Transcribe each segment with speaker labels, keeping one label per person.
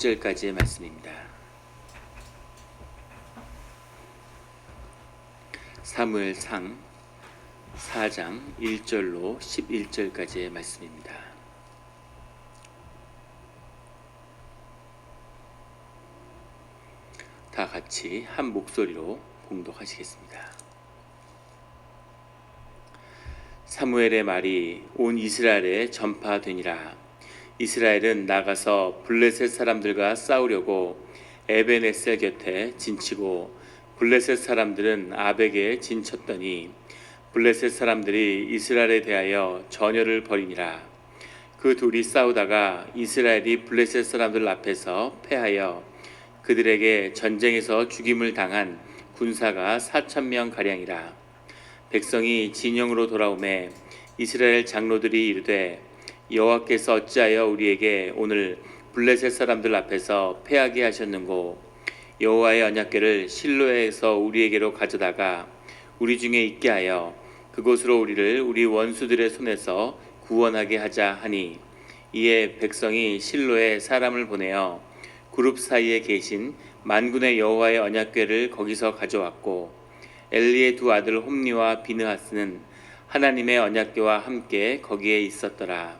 Speaker 1: 10절까지의 말씀입니다. 사무엘상 4장 1절로 11절까지의 말씀입니다. 다 같이 한 목소리로 봉독하시겠습니다. 사무엘의 말이 온 이스라엘에 전파되니라. 이스라엘은 나가서 블레셋 사람들과 싸우려고 에베네셀 곁에 진치고 블레셋 사람들은 아벡에 진쳤더니 블레셋 사람들이 이스라엘에 대하여 전열을 벌이니라. 그 둘이 싸우다가 이스라엘이 블레셋 사람들 앞에서 패하여 그들에게 전쟁에서 죽임을 당한 군사가 4천 명 가량이라. 백성이 진영으로 돌아오매 이스라엘 장로들이 이르되 여호와께서 어찌하여 우리에게 오늘 블레셋 사람들 앞에서 패하게 하셨는고 여호와의 언약궤를 실로에서 우리에게로 가져다가 우리 중에 있게 하여 그곳으로 우리를 우리 원수들의 손에서 구원하게 하자 하니 이에 백성이 실로에 사람을 보내어 그룹 사이에 계신 만군의 여호와의 언약궤를 거기서 가져왔고 엘리의 두 아들 홈니와 비느하스는 하나님의 언약궤와 함께 거기에 있었더라.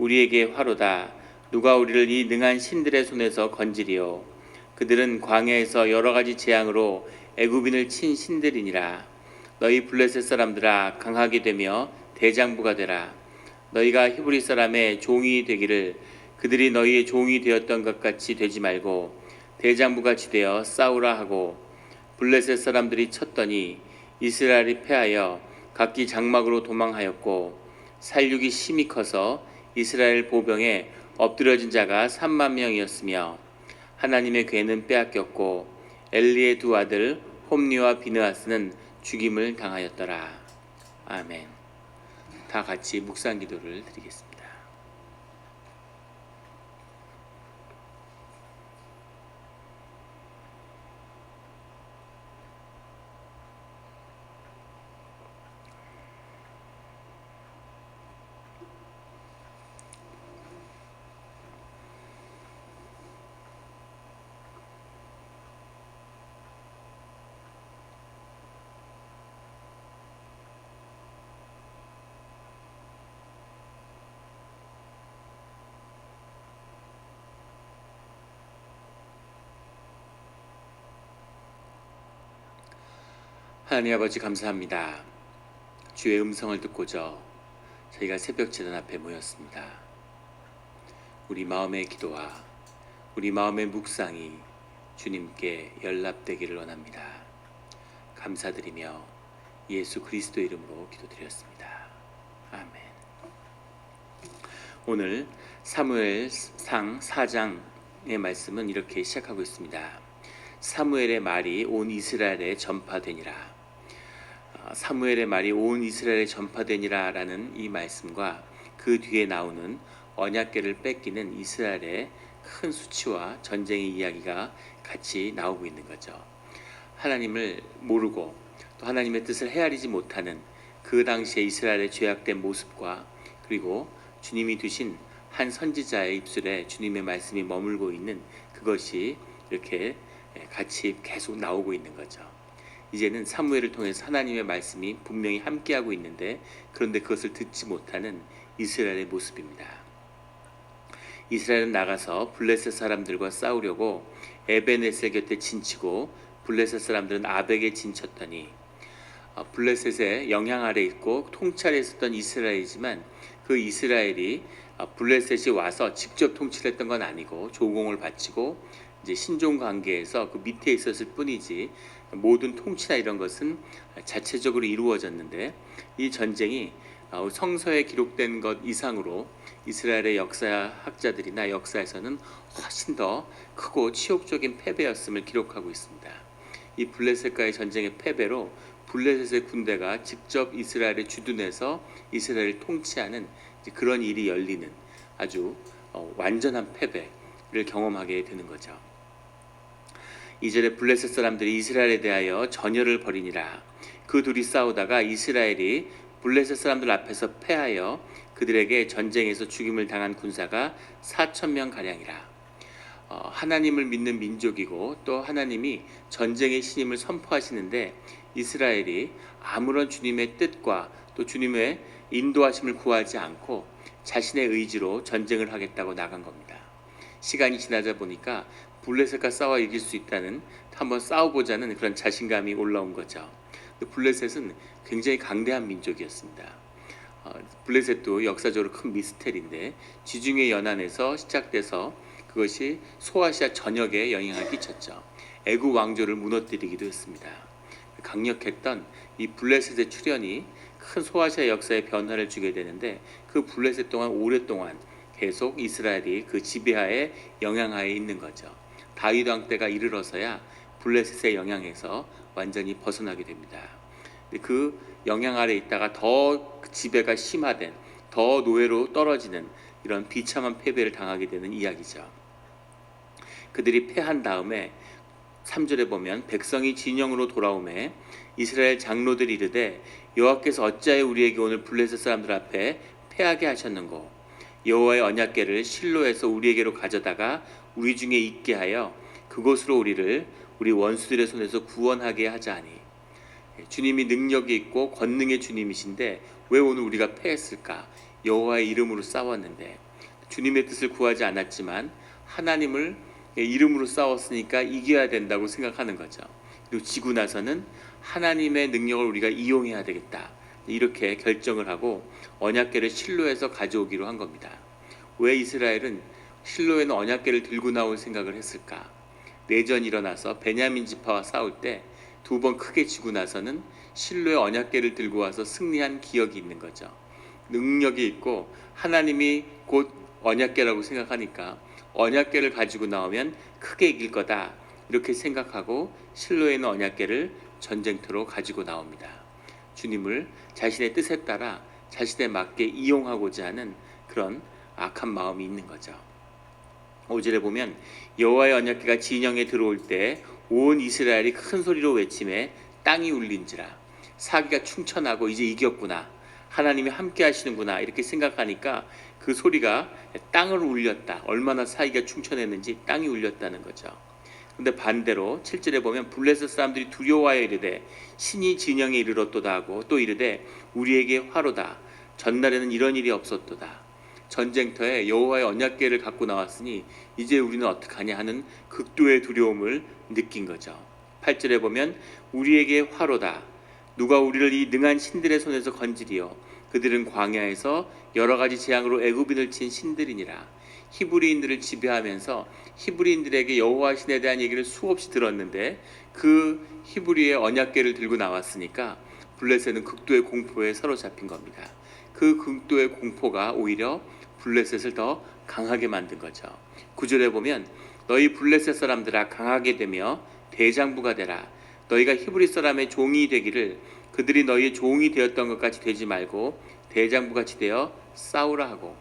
Speaker 1: 우리에게 화로다. 누가 우리를 이 능한 신들의 손에서 건지리요? 그들은 광야에서 여러 가지 재앙으로 애굽인을 친 신들이니라. 너희 블레셋 사람들아 강하게 되며 대장부가 되라. 너희가 히브리 사람의 종이 되기를 그들이 너희의 종이 되었던 것 같이 되지 말고 대장부같이 되어 싸우라 하고 블레셋 사람들이 쳤더니 이스라엘이 패하여 각기 장막으로 도망하였고 살육이 심히 커서 이스라엘 보병에 엎드려진 자가 3만 명이었으며 하나님의 괴는 빼앗겼고 엘리의 두 아들 홈니와 비느하스는 죽임을 당하였더라. 아멘. 다 같이 묵상 기도를 드리겠습니다. 하나님 아버지 감사합니다. 주의 음성을 듣고자 저희가 새벽 재단 앞에 모였습니다. 우리 마음의 기도와 우리 마음의 묵상이 주님께 연락되기를 원합니다. 감사드리며 예수 그리스도 이름으로 기도드렸습니다. 아멘. 오늘 사무엘상 4장의 말씀은 이렇게 시작하고 있습니다. 사무엘의 말이 온 이스라엘에 전파되니라. 어, 사무엘의 말이 온 이스라엘에 전파되니라라는 이 말씀과 그 뒤에 나오는 언약궤를 뺏기는 이스라엘의 큰 수치와 전쟁의 이야기가 같이 나오고 있는 거죠. 하나님을 모르고 또 하나님의 뜻을 헤아리지 못하는 그 당시에 이스라엘의 죄악된 모습과 그리고 주님이 두신 한 선지자의 입술에 주님의 말씀이 머물고 있는 그것이 이렇게 같이 계속 나오고 있는 거죠. 이제는 사무엘을 통해서 하나님의 말씀이 분명히 함께하고 있는데 그런데 그것을 듣지 못하는 이스라엘의 모습입니다. 이스라엘은 나가서 블레셋 사람들과 싸우려고 에베네셀 곁에 진치고 블레셋 사람들은 아벡에 진쳤더니 어, 블레셋의 영향 아래 있고 통찰에 있었던 이스라엘이지만 그 이스라엘이 어, 블레셋이 와서 직접 통치했던 건 아니고 조공을 바치고 이제 신종 관계에서 그 밑에 있었을 뿐이지 모든 통치나 이런 것은 자체적으로 이루어졌는데 이 전쟁이 어, 성서에 기록된 것 이상으로 이스라엘의 역사학자들이나 역사에서는 훨씬 더 크고 치욕적인 패배였음을 기록하고 있습니다. 이 블레셋과의 전쟁의 패배로 블레셋의 군대가 직접 이스라엘의 주둔해서 이스라엘을 통치하는 그런 일이 열리는 아주 어, 완전한 패배를 경험하게 되는 거죠. 이절에 블레셋 사람들이 이스라엘에 대하여 전열을 벌이니라. 그 둘이 싸우다가 이스라엘이 블레셋 사람들 앞에서 패하여 그들에게 전쟁에서 죽임을 당한 군사가 4천 명 가량이라. 어, 하나님을 믿는 민족이고 또 하나님이 전쟁의 신임을 선포하시는데 이스라엘이 아무런 주님의 뜻과 또 주님의 인도하심을 구하지 않고 자신의 의지로 전쟁을 하겠다고 나간 겁니다. 시간이 지나자 보니까 블레셋과 싸워 이길 수 있다는 한번 싸워보자는 그런 자신감이 올라온 거죠. 블레셋은 굉장히 강대한 민족이었습니다. 어, 블레셋도 역사적으로 큰 미스테리인데 지중해 연안에서 시작돼서 그것이 소아시아 전역에 영향을 끼쳤죠. 애굽 왕조를 무너뜨리기도 했습니다. 강력했던 이 블레셋의 출현이 큰 소아시아 역사에 변화를 주게 되는데 그 블레셋 동안 오랫동안 계속 이스라엘이 그 지배하에 영향하에 있는 거죠. 다윗 왕 때가 이르러서야 블레셋의 영향에서 완전히 벗어나게 됩니다. 그 영향 아래 있다가 더 지배가 심화된 더 노예로 떨어지는 이런 비참한 패배를 당하게 되는 이야기죠. 그들이 패한 다음에 3절에 보면 백성이 진영으로 돌아오매 이스라엘 장로들이 이르되 여호와께서 어찌하여 우리에게 오늘 블레셋 사람들 앞에 패하게 하셨는고 여호와의 언약궤를 실로에서 우리에게로 가져다가 우리 중에 있게 하여 그곳으로 우리를 우리 원수들의 손에서 구원하게 하자 하니 주님이 능력이 있고 권능의 주님이신데 왜 오늘 우리가 패했을까? 여호와의 이름으로 싸웠는데 주님의 뜻을 구하지 않았지만 하나님을 이름으로 싸웠으니까 이겨야 된다고 생각하는 거죠. 그리고 지고 나서는 하나님의 능력을 우리가 이용해야 되겠다. 이렇게 결정을 하고 언약궤를 실로에서 가져오기로 한 겁니다. 왜 이스라엘은 실로에는 언약궤를 들고 나올 생각을 했을까? 내전이 일어나서 베냐민 지파와 싸울 때 두 번 크게 지고 나서는 실로의 언약궤를 들고 와서 승리한 기억이 있는 거죠. 능력이 있고 하나님이 곧 언약궤라고 생각하니까 언약궤를 가지고 나오면 크게 이길 거다. 이렇게 생각하고 실로에 있는 언약궤를 전쟁터로 가지고 나옵니다. 주님을 자신의 뜻에 따라 자신에 맞게 이용하고자 하는 그런 악한 마음이 있는 거죠. 5절에 보면 여호와의 언약궤가 진영에 들어올 때 온 이스라엘이 큰 소리로 외침에 땅이 울린지라. 사기가 충천하고 이제 이겼구나. 하나님이 함께 하시는구나. 이렇게 생각하니까 그 소리가 땅을 울렸다. 얼마나 사기가 충천했는지 땅이 울렸다는 거죠. 근데 반대로 7절에 보면 블레셋 사람들이 두려워하여 이르되 신이 진영에 이르렀도다 하고 또 이르되 우리에게 화로다. 전날에는 이런 일이 없었도다 전쟁터에 여호와의 언약궤를 갖고 나왔으니 이제 우리는 어떡하냐 하는 극도의 두려움을 느낀 거죠. 8절에 보면 우리에게 화로다 누가 우리를 이 능한 신들의 손에서 건지리요 그들은 광야에서 여러 가지 재앙으로 애굽인을 친 신들이니라 히브리인들을 지배하면서 히브리인들에게 여호와 신에 대한 얘기를 수없이 들었는데 그 히브리의 언약궤를 들고 나왔으니까 블레셋은 극도의 공포에 사로잡힌 겁니다. 그 극도의 공포가 오히려 블레셋을 더 강하게 만든 거죠. 구절에 보면 너희 블레셋 사람들아 강하게 되며 대장부가 되라. 너희가 히브리 사람의 종이 되기를 그들이 너희의 종이 되었던 것 같이 되지 말고 대장부 같이 되어 싸우라 하고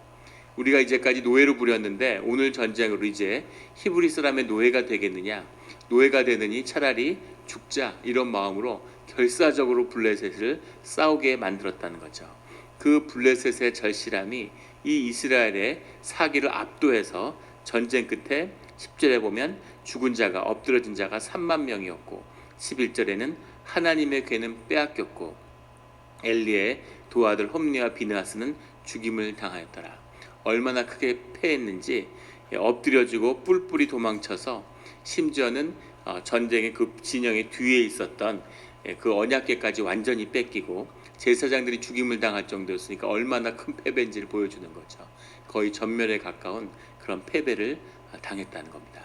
Speaker 1: 우리가 이제까지 노예로 부렸는데 오늘 전쟁으로 이제 히브리 사람의 노예가 되겠느냐 노예가 되느니 차라리 죽자 이런 마음으로 결사적으로 블레셋을 싸우게 만들었다는 거죠. 그 블레셋의 절실함이 이 이스라엘의 사기를 압도해서 전쟁 끝에 10절에 보면 죽은 자가 엎드러진 자가 3만 명이었고 11절에는 하나님의 괴는 빼앗겼고 엘리의 두 아들 홈리와 비느하스는 죽임을 당하였더라. 얼마나 크게 패했는지 엎드려지고 뿔뿔이 도망쳐서 심지어는 어, 전쟁의 그 진영의 뒤에 있었던 예, 그 언약궤까지 완전히 뺏기고 제사장들이 죽임을 당할 정도였으니까 얼마나 큰 패배인지를 보여주는 거죠. 거의 전멸에 가까운 그런 패배를 당했다는 겁니다.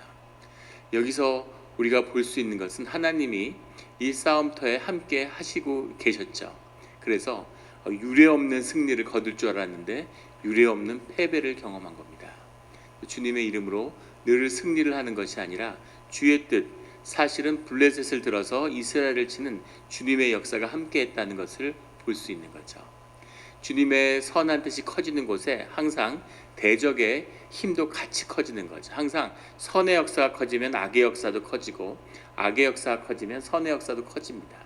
Speaker 1: 여기서 우리가 볼 수 있는 것은 하나님이 이 싸움터에 함께 하시고 계셨죠. 그래서 유례 없는 승리를 거둘 줄 알았는데 유례 없는 패배를 경험한 겁니다. 주님의 이름으로 늘 승리를 하는 것이 아니라 주의 뜻, 사실은 블레셋을 들어서 이스라엘을 치는 주님의 역사가 함께했다는 것을 볼 수 있는 거죠. 주님의 선한 뜻이 커지는 곳에 항상 대적의 힘도 같이 커지는 거죠. 항상 선의 역사가 커지면 악의 역사도 커지고 악의 역사가 커지면 선의 역사도 커집니다.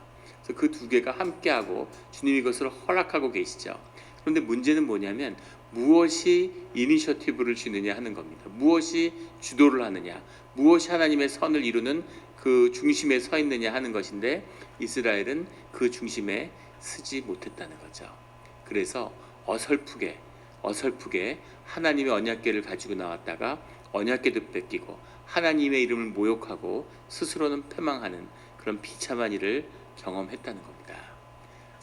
Speaker 1: 그래서 그 두 개가 함께하고 주님이 그것을 허락하고 계시죠. 그런데 문제는 뭐냐면 무엇이 이니셔티브를 주느냐 하는 겁니다. 무엇이 주도를 하느냐, 무엇이 하나님의 선을 이루는 그 중심에 서 있느냐 하는 것인데 이스라엘은 그 중심에 서지 못했다는 거죠. 그래서 어설프게 어설프게 하나님의 언약궤를 가지고 나왔다가 언약궤도 뺏기고 하나님의 이름을 모욕하고 스스로는 패망하는 그런 비참한 일을 경험했다는 겁니다.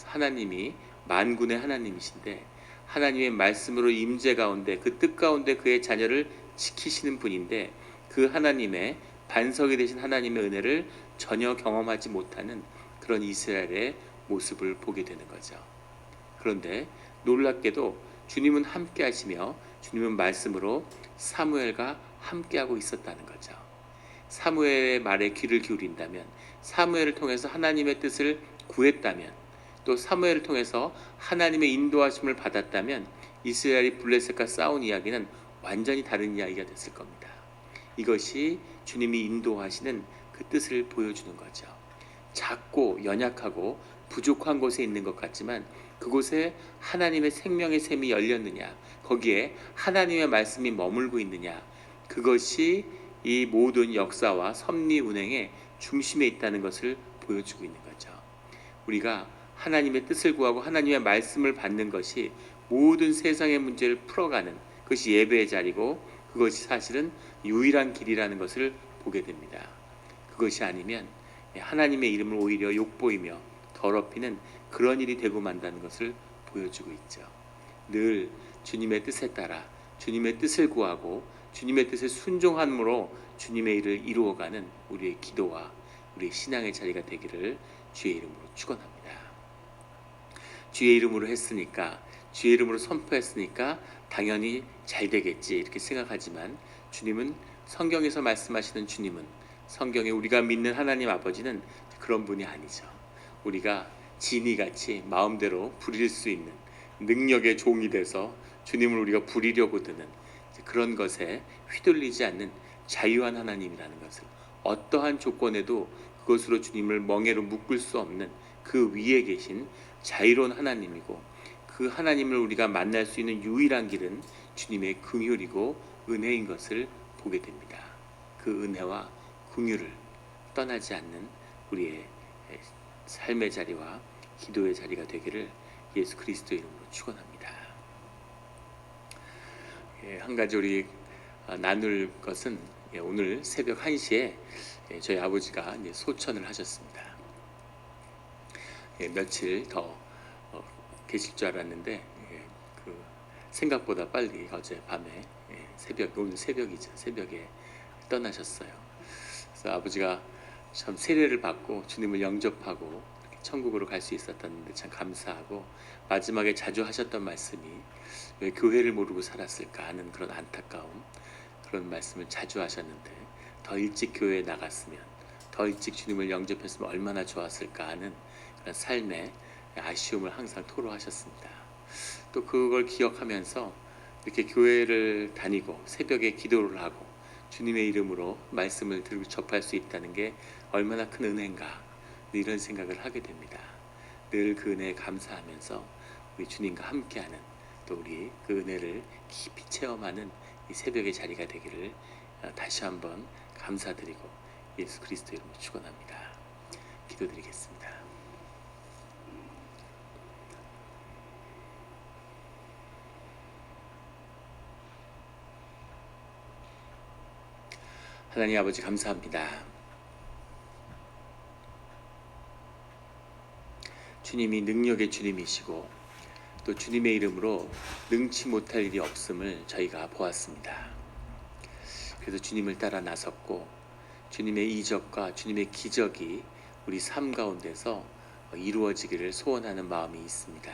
Speaker 1: 하나님이 만군의 하나님이신데 하나님의 말씀으로 임재 가운데 그 뜻 가운데 그의 자녀를 지키시는 분인데 그 하나님의 반석이 되신 하나님의 은혜를 전혀 경험하지 못하는 그런 이스라엘의 모습을 보게 되는 거죠. 그런데 놀랍게도 주님은 함께 하시며 주님은 말씀으로 사무엘과 함께하고 있었다는 거죠. 사무엘의 말에 귀를 기울인다면 사무엘을 통해서 하나님의 뜻을 구했다면 또 사무엘을 통해서 하나님의 인도하심을 받았다면 이스라엘이 블레셋과 싸운 이야기는 완전히 다른 이야기가 됐을 겁니다. 이것이 주님이 인도하시는 그 뜻을 보여주는 거죠. 작고 연약하고 부족한 곳에 있는 것 같지만 그곳에 하나님의 생명의 샘이 열렸느냐, 거기에 하나님의 말씀이 머물고 있느냐, 그것이 이 모든 역사와 섭리 운행의 중심에 있다는 것을 보여주고 있는 거죠. 우리가 하나님의 뜻을 구하고 하나님의 말씀을 받는 것이 모든 세상의 문제를 풀어가는 그것이 예배의 자리고 그것이 사실은 유일한 길이라는 것을 보게 됩니다. 그것이 아니면 하나님의 이름을 오히려 욕보이며 더럽히는 그런 일이 되고 만다는 것을 보여주고 있죠. 늘 주님의 뜻에 따라 주님의 뜻을 구하고 주님의 뜻에 순종함으로 주님의 일을 이루어가는 우리의 기도와 우리의 신앙의 자리가 되기를 주의 이름으로 축원합니다. 주의 이름으로 했으니까 주의 이름으로 선포했으니까 당연히 잘 되겠지 이렇게 생각하지만 주님은 성경에서 말씀하시는 주님은 성경에 우리가 믿는 하나님 아버지는 그런 분이 아니죠. 우리가 진이같이 마음대로 부릴 수 있는 능력의 종이 돼서 주님을 우리가 부리려고 드는 그런 것에 휘둘리지 않는 자유한 하나님이라는 것을 어떠한 조건에도 그것으로 주님을 멍해로 묶을 수 없는 그 위에 계신 자유로운 하나님이고 그 하나님을 우리가 만날 수 있는 유일한 길은 주님의 긍휼이고 은혜인 것을 보게 됩니다. 그 은혜와 긍휼을 떠나지 않는 우리의 삶의 자리와 기도의 자리가 되기를 예수 그리스도 이름으로 축원합니다. 예, 한 가지 우리 아, 나눌 것은 예, 오늘 새벽 1시에 예, 저희 아버지가 이제 소천을 하셨습니다. 예, 며칠 더 어, 계실 줄 알았는데 예, 그 생각보다 빨리 어제 밤에 예, 새벽 오늘 새벽이죠 새벽에 떠나셨어요. 그래서 아버지가 참 세례를 받고 주님을 영접하고 천국으로 갈 수 있었다는데 참 감사하고 마지막에 자주 하셨던 말씀이 왜 교회를 모르고 살았을까 하는 그런 안타까움 그런 말씀을 자주 하셨는데 더 일찍 교회에 나갔으면 더 일찍 주님을 영접했으면 얼마나 좋았을까 하는 그런 삶의 아쉬움을 항상 토로하셨습니다. 또 그걸 기억하면서 이렇게 교회를 다니고 새벽에 기도를 하고 주님의 이름으로 말씀을 들고 접할 수 있다는 게 얼마나 큰 은혜인가 이런 생각을 하게 됩니다. 늘 그 은혜에 감사하면서 우리 주님과 함께하는 또 우리 그 은혜를 깊이 체험하는 이 새벽의 자리가 되기를 어, 다시 한번 감사드리고 예수 그리스도 이름으로 축원합니다. 기도드리겠습니다. 하나님 아버지 감사합니다. 주님이 능력의 주님이시고 또 주님의 이름으로 능치 못할 일이 없음을 저희가 보았습니다. 그래서 주님을 따라 나섰고 주님의 이적과 주님의 기적이 우리 삶 가운데서 이루어지기를 소원하는 마음이 있습니다.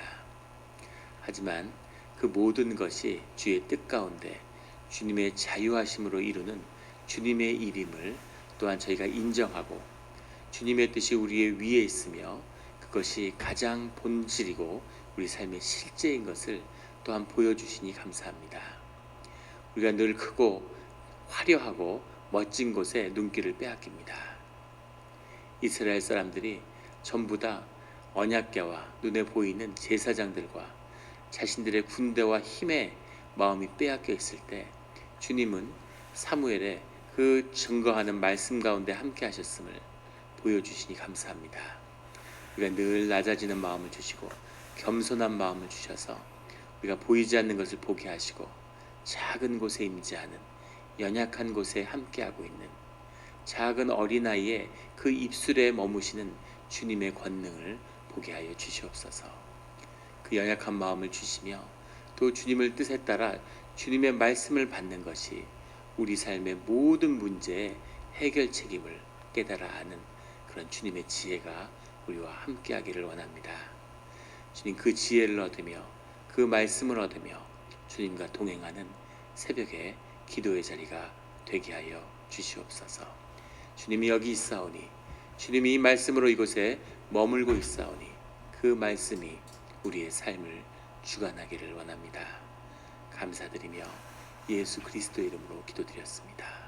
Speaker 1: 하지만 그 모든 것이 주의 뜻 가운데 주님의 자유하심으로 이루는 주님의 일임을 또한 저희가 인정하고 주님의 뜻이 우리의 위에 있으며 그것이 가장 본질이고 우리 삶의 실제인 것을 또한 보여주시니 감사합니다. 우리가 늘 크고 화려하고 멋진 곳에 눈길을 빼앗깁니다. 이스라엘 사람들이 전부 다 언약궤와 눈에 보이는 제사장들과 자신들의 군대와 힘에 마음이 빼앗겨 있을 때 주님은 사무엘의 그 증거하는 말씀 가운데 함께 하셨음을 보여주시니 감사합니다. 우리가 늘 낮아지는 마음을 주시고 겸손한 마음을 주셔서 우리가 보이지 않는 것을 보게 하시고 작은 곳에 임재하는 연약한 곳에 함께하고 있는 작은 어린아이의 그 입술에 머무시는 주님의 권능을 보게 하여 주시옵소서. 그 연약한 마음을 주시며 또 주님을 뜻에 따라 주님의 말씀을 받는 것이 우리 삶의 모든 문제의 해결 책임을 깨달아 하는 그런 주님의 지혜가 우리와 함께 하기를 원합니다. 주님 그 지혜를 얻으며 그 말씀을 얻으며 주님과 동행하는 새벽에 기도의 자리가 되게 하여 주시옵소서. 주님이 여기 있사오니 주님이 이 말씀으로 이곳에 머물고 있사오니 그 말씀이 우리의 삶을 주관하기를 원합니다. 감사드리며 예수 그리스도 이름으로 기도드렸습니다.